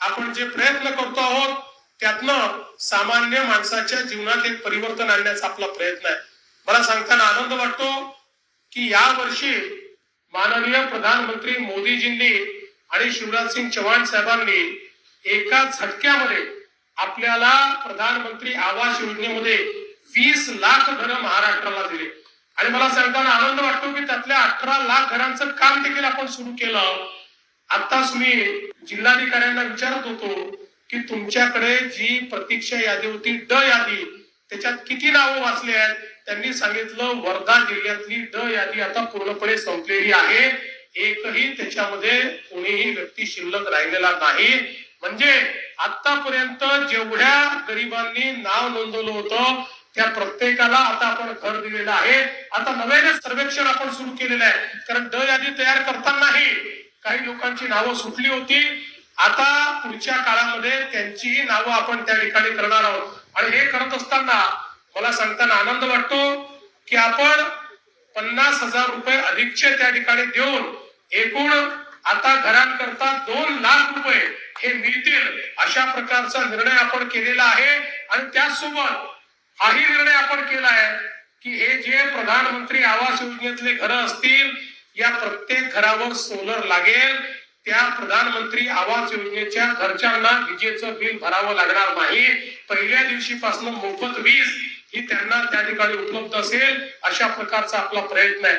आपण जे प्रयत्न करतो आहोत त्यातनं सामान्य माणसाच्या जीवनात एक परिवर्तन आणण्याचा आपला प्रयत्न आहे. मला सांगताना आनंद वाटतो की या वर्षी माननीय प्रधानमंत्री मोदीजींनी आणि शिवराज सिंग चव्हाण साहेबांनी एका झटक्यामध्ये आपल्याला प्रधानमंत्री आवास योजनेमध्ये वीस लाख घरं महाराष्ट्राला दिले. आणि मला सांगताना आनंद वाटतो की त्यातल्या अठरा लाख घरांचं काम देखील आपण सुरू केलं. आताच मी जिल्हाधिकाऱ्यांना विचारत होतो की तुमच्याकडे जी प्रतीक्षा यादी होती ड यादी त्याच्यात किती नावं वाचली आहेत? त्यांनी सांगितलं वर्धा जिल्ह्यातली ड यादी आता पूर्णपणे संपलेली आहे. एकही त्याच्यामध्ये कोणीही व्यक्ती शिल्लक राहिलेला नाही. म्हणजे आतापर्यंत जेवढ्या गरिबांनी नाव नोंदवलं होतं त्या प्रत्येकाला आता आपण घर दिलेलं आहे. आता नव्याने सर्वेक्षण आपण सुरू केलेलं आहे. कारण ड यादी तयार करताना काही लोकांची नावं सुटली होती. आता पुढच्या काळामध्ये त्यांचीही नावं आपण त्या ठिकाणी करणार आहोत. आणि हे करत असताना मला सांगताना आनंद वाटतो की आपण पन्नास हजार रुपये अधिकचे त्या ठिकाणी देऊन एकूण आता घरांकरता दोन लाख रुपये हे मिळतील अशा प्रकारचा निर्णय आपण केलेला आहे. आणि त्याचसोबत हाही निर्णय आपण केला आहे की हे जे प्रधानमंत्री आवास योजनेतले घरं असतील या प्रत्येक घरावर सोलर लागेल. त्या प्रधानमंत्री आवास योजनेच्या घरच्यांना विजेचं बिल भरावं लागणार नाही. पहिल्या दिवशीपासून मोफत वीज ही त्यांना त्या ठिकाणी उपलब्ध असेल अशा प्रकारचा आपला प्रयत्न आहे.